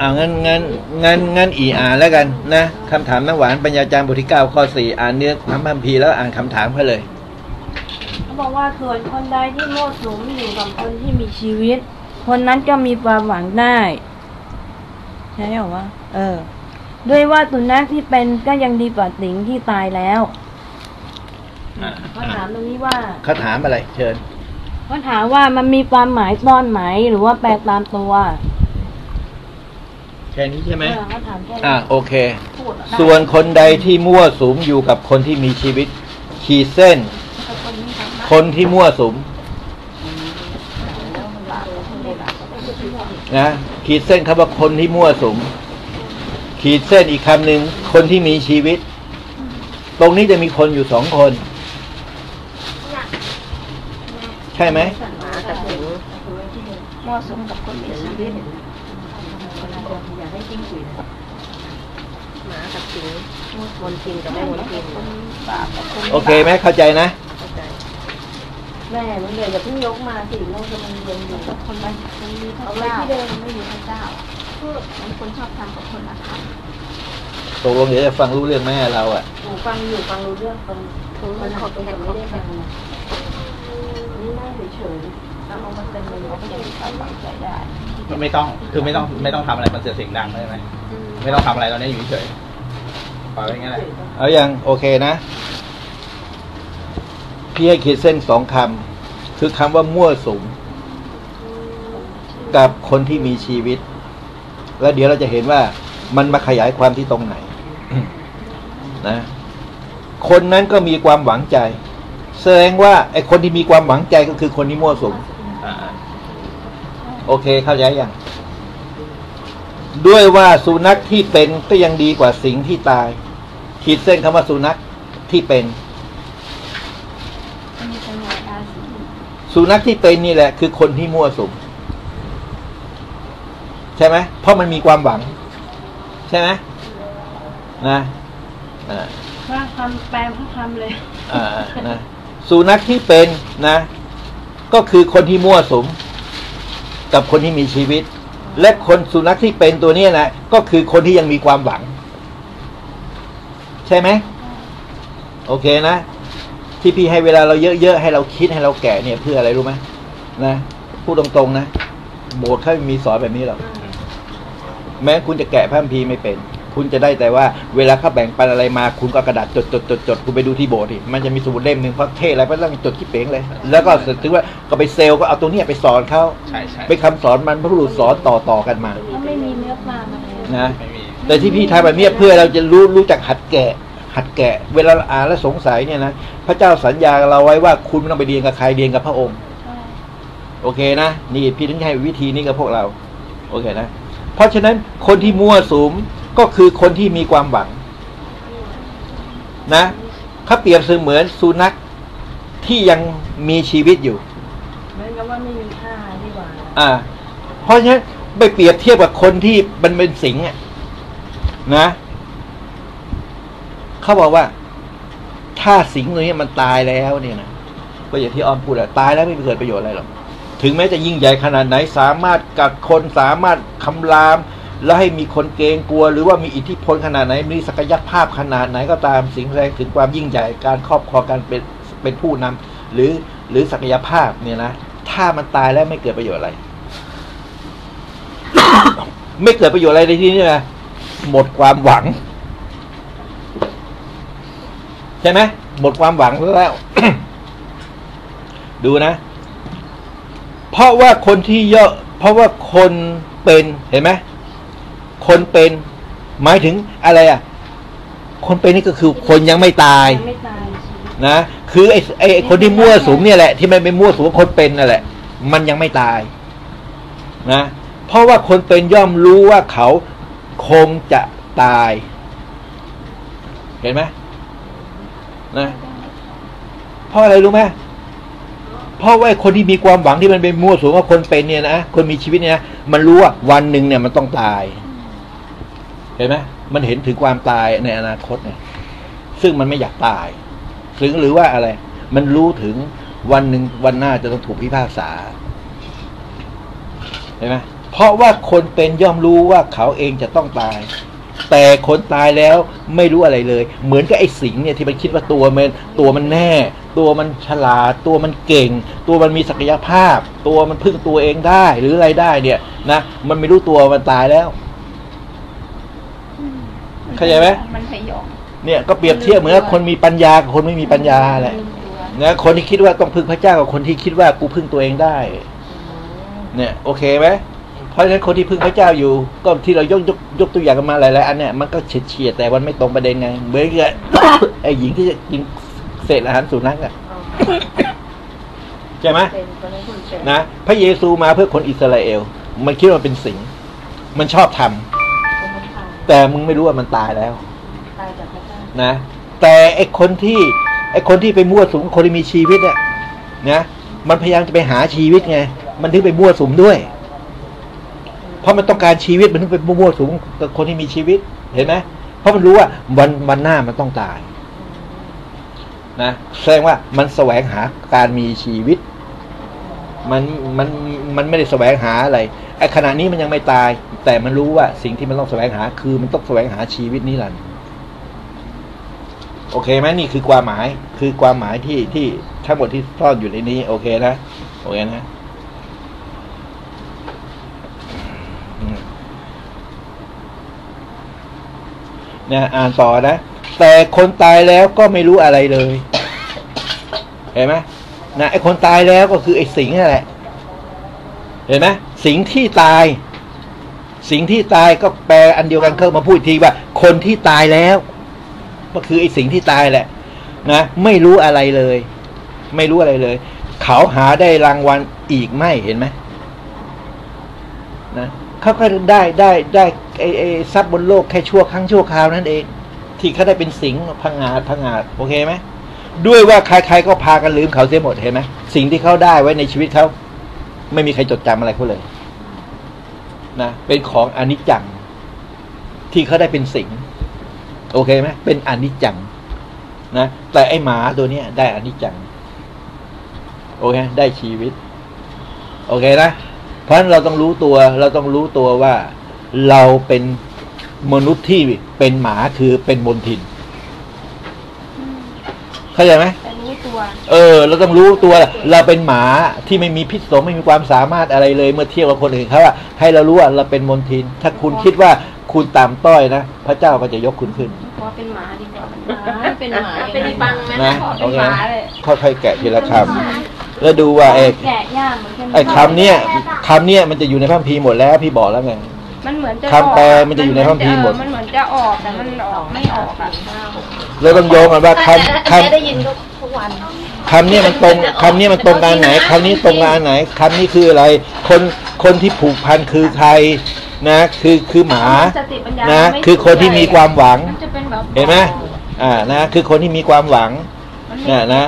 อ่างั้นงั้นงั้นงั้นอีอ่านแล้วกันนะคำถามน้ำหวานปัญญาจารย์บทที่เก้าข้อสี่อ่านเนื้อคำพัมพีร์แล้วอ่านคำถามเขาเลยเขาบอกว่าส่วนคนใดที่โมดสุมอยู่กับคนที่มีชีวิต คนนั้นก็มีความหวังได้ใช่หรอวะเออ ด้วยว่าสุนัขที่เป็นก็ยังดีกว่าสิงที่ตายแล้วอ่าเขาถามตรงนี้ว่าเขาถามอะไร เชิญเขาถามว่ามันมีความหมายซ่อนไหมหรือว่าแปลตามตัว แค่นี้ใช่ไหมเออเขาถามแค่อ่านี้โอเค พูดได้ส่วนคนใดที่มั่วสุมอยู่กับคนที่มีชีวิต ขีดเส้น คนที่มั่วสุมนะขีดเส้นคำว่าคนที่มั่วสุม ขีดเส้นอีกคำหนึ่งคนที่มีชีวิต ตรงนี้จะมีคนอยู่สองคน ใช่ไหม เหมาะสมกับคนมีชีวิตโอเคไหมเข้าใจนะแม่มันเดี๋ยวอย่าเพิ่งยกมาสิเราจะมันเรียนอยู่กับคนมันคนมีพระเจ้าที่เดิมไม่มีพระเจ้ามันคนชอบทำกับคนละคตกลงเดี๋ยวจะฟังรู้เรื่องแม่เราอะำหนูฟังอยู่ฟังรู้เรื่องคนคนขอเป็นแต่ไม่ได้ฟังนะนี่นั่งเฉยๆ แล้วเอามันเป็นมันก็ยังมีความหวังใจได้มันไม่ต้องคือไม่ต้องไม่ต้องทำอะไรมันเสียเสียงดังใช่ไหมไม่ต้องทำอะไรตอนนี้อยู่เฉยๆปล่อยไว้อย่างนั้นแหละเอายังโอเคนะ พี่ให้ขีดเส้นสองคำคือคำว่ามั่วสุมกับคนที่มีชีวิต แล้วเดี๋ยวเราจะเห็นว่ามันมาขยายความที่ตรงไหนนะ คนนั้นก็มีความหวังใจ แสดงว่าไอ้คนที่มีความหวังใจก็คือคนที่มั่วสุมอ่า โอเคเข้าใจยังด้วยว่าสุนัขที่เป็นก็ยังดีกว่าสิงที่ตาย ขีดเส้นคำว่าสุนัขที่เป็นมีจังหวะอาศีสุนัขที่เป็นนี่แหละ คือคนที่มั่วสุมใช่ไหมเพราะมันมีความหวัง ใช่ไหมนะอ่าว่าคำแปลพระคำเลยอ่านะสุนัขที่เป็นนะ ก็คือคนที่มั่วสุม กับคนที่มีชีวิต และคนสุนัขที่เป็นตัวนี้นะก็คือคนที่ยังมีความหวัง ใช่ไหมโอเคนะ ที่พี่ให้เวลาเราเยอะๆให้เราคิดให้เราแก่เนี่ยเพื่ออะไรรู้ไหมนะพูดตรงๆนะโบสถ์เขาไม่มีสอนแบบนี้หรอกแม้คุณจะแกะพระคัมภีร์ไม่เป็น คุณจะได้แต่ว่าเวลาเขาแบ่งปันอะไรมา คุณก็เอากระดาษจดจดจดจดคุณไปดูที่โบสถ์ดิมันจะมีสมุดเล่มหนึ่งพระเทศอะไรพระต้องจดคิดเป๋งเลย แล้วก็เสร็จถึงว่าก็ไปเซลล์ก็เอาตัวเนี้ยไปสอนเขาใช่ใช่เป็นคำสอนมันพระบุรุษสอนต่อต่อๆกันมาถ้าไม่มีเนื้อความอะไรนะไม่มีแต่ที่พี่ทำแบบเนี้ยเพื่อเราจะรู้รู้จักหัดแกะหัดแกะ เวลาเราอ่านแล้วสงสัยเนี่ยนะพระเจ้าสัญญากับเราไว้ว่าคุณไม่ต้องไปเรียนกับใครเรียนกับพระองค์ โอเคนะ นี่พี่ถึงให้วิธีนี้กับพวกเรา โอเคนะ เพราะฉะนั้นคนที่มั่วสุม ก็คือคนที่มีความหวัง นะเขาเปรียบเสมือนสุนัขที่ยังมีชีวิตอยู่เหมือนกับว่าไม่มีค่าดีกว่าอ่า เพราะฉะนั้นไปเปรียบเทียบกับคนที่มันเป็นสิงห์อะนะเขาบอกว่า ถ้าสิงห์ตัวนี้มันตายแล้วเนี่ยนะก็อย่างที่อ้อมพูดอะตายแล้วไม่เกิดประโยชน์อะไรหรอกถึงแม้จะยิ่งใหญ่ขนาดไหนสามารถกัดคนสามารถคำราม แล้วให้มีคนเกรงกลัว หรือว่ามีอิทธิพลขนาดไหน มีศักยภาพขนาดไหนก็ตามสิ่งแสดงถึงความยิ่งใหญ่การครอบครองการเป็นเป็นผู้นำหรือหรือศักยภาพเนี่ยนะถ้ามันตายแล้วไม่เกิดประโยชน์อะไร ไม่เกิดประโยชน์อะไรในที่นี้นะหมดความหวัง ใช่ไหมหมดความหวังแล้ว ดูนะ เพราะว่าคนที่เยอะ เพราะว่าคนเป็นเห็นไหม คนเป็น หมายถึงอะไรอะ คนเป็นนี่ก็คือคนยังไม่ตายยังไม่ตายชีวิตนะ คือไอ้ไอ้ไอ้คนที่มั่วสุมเนี่ยแหละ ที่มันเป็นมั่วสุมคนเป็นนั่นแหละ มันยังไม่ตาย นะ เพราะว่าคนเป็นย่อมรู้ว่าเขาคงจะตาย เห็นไหมนะเพราะอะไรรู้ไหมเพราะว่าไอ้คนที่มีความหวังที่มันเป็นมั่วสุมว่าคนเป็นเนี่ยนะคนมีชีวิตเนี่ยนะมันรู้ว่าวันหนึ่งเนี่ยมันต้องตาย เห็นไหมมันเห็นถึงความตายในอนาคตเนี่ย ซึ่งมันไม่อยากตายถึงหรือว่าอะไร มันรู้ถึงวันหนึ่งวันหน้าจะต้องถูกพิพากษา เห็นไหมเพราะว่าคนเป็นย่อมรู้ว่าเขาเองจะต้องตาย แต่คนตายแล้วไม่รู้อะไรเลย เหมือนกับไอ้สิงห์เนี่ยที่มันคิดว่าตัวมันตัวมันแน่ ตัวมันฉลาด ตัวมันเก่ง ตัวมันมีศักยภาพ ตัวมันพึ่งตัวเองได้หรืออะไรได้เนี่ยนะมันไม่รู้ตัวมันตายแล้ว เข้าใจไหมมันพยองเนี่ยก็เปรียบเทียบเหมือนกับคนมีปัญญากับคนไม่มีปัญญาแหละนะคนที่คิดว่าต้องพึ่งพระเจ้ากับคนที่คิดว่ากูพึ่งตัวเองได้ เนี่ย โอเคไหมเพราะฉะนั้นคนที่พึ่งพระเจ้าอยู่ ก็ที่เรายกยกยกตัวอย่างกันมาหลายๆอันเนี่ยมันก็เฉียดเฉียดๆแต่มันไม่ตรงประเด็นไงเหมือนกับไอ้หญิงที่จะกินเศษอาหารสุนัขอะใช่ไหมเป็นคนนั้นคนเป็นนะพระเยซูมาเพื่อคนอิสราเอล มันคิดว่ามันเป็นสิ่ง มันชอบทำคนนั้นตาย แต่มึงไม่รู้ว่ามันตายแล้ว ตายจากพระเจ้านะ แต่ไอคนที่ไอคนที่ไปมั่วสุมคนที่มีชีวิตอะนะมันพยายามจะไปหาชีวิตไง มันถึงไปมั่วสุมด้วย เพราะมันต้องการชีวิตมันถึงไปมั่วสุมกับคนที่มีชีวิตเห็นไหมเพราะมันรู้ว่าวันวันหน้ามันต้องตายนะแสดงว่ามันแสวงหาการมีชีวิต มันมันมันไม่ได้แสวงหาอะไรไอขณะนี้มันยังไม่ตาย แต่มันรู้ว่าสิ่งที่มันต้องแสวงหา คือมันต้องแสวงหาชีวิตนิรันดร์โอเคไหมนี่คือความหมายคือความหมายที่ที่ทั้งหมดที่ซ่อนอยู่ในนี้ โอเคนะโอเคนะเนี่ยอ่านต่อนะ แต่คนตายแล้วก็ไม่รู้อะไรเลย เห็นไหมนะไอ้คนตายแล้วก็คือไอ้สิงนั่นแหละ เห็นไหมสิงที่ตาย สิ่งที่ตายก็แปลอันเดียวกันเข้ามาพูดอีกทีว่า คนที่ตายแล้ว ก็คือไอ้สิ่งที่ตายแหละ นะ ไม่รู้อะไรเลย ไม่รู้อะไรเลย เขาหาได้รางวัลอีกไม่เห็นไหมนะเขาก็ได้ได้ได้ไอ้ไอ้ทรัพย์บนโลกแค่ชั่วครั้งชั่วคราวนั่นเอง ที่เขาได้เป็นสิงพังงาดพังงาดโอเคไหมด้วยว่าใครๆก็พากันลืมเขาเสียหมดเห็นไหมสิ่งที่เขาได้ไว้ในชีวิตเขาไม่มีใครจดจำอะไรเขาเลย นะเป็นของอนิจจัง ที่เขาได้เป็นสิงโอเคไหมเป็นอนิจจังนะแต่ไอหมาตัวเนี้ยได้อนิจจัง โอเค ได้ชีวิต โอเคนะเพราะฉะนั้นเราต้องรู้ตัว เราต้องรู้ตัวว่าเราเป็นมนุษย์ที่เป็นหมาคือเป็นมนทินเข้าใจไหม ต่รู้ตัวเออ เราต้องรู้ตัวเราเป็นหมาที่ไม่มีพิษสงไม่มีความสามารถอะไรเลยเมื่อเทียบกับคนอื่นเขาอะให้เรารู้ว่าเราเป็นมนทิน ถ้าคุณคิดว่าคุณต่ำต้อยนะ พระเจ้าก็จะยกคุณขึ้นขอเป็นหมาดีกว่าเป็นหมาเป็นปังไหมนะขอโอเป็นเคหมาเลยค่อยๆแกะทีละคำแล้วดูว่าไอ้แกะยากเหมือนกันไอ้คำเนี้ยคำเนี้ยมันจะอยู่ในพระคัมภีร์หมดแล้วพี่บอกแล้วไงมันเหมือนจะคำแปลมันจะอยู่ในพระคัมภีร์หมดมันเหมือนจะออกแต่มันออกไม่ออกอะเราต้องโยงกันว่าคำคแกได้ยินทุก วันำคำเนี้ยมันตรงคำเนี้ยมันตรงกันอันไหนคำนี้ตรงกันอันไหนคำนี้คืออะไรคนคนที่ผูกพันคือใครนะคือคือหมาสติปัญญานะไม่คือคนที่มีความหวังมันจะเป็นแบบเห็นไหมอ่านะคือคนที่มีความหวังมันไม่เนี่ยนะ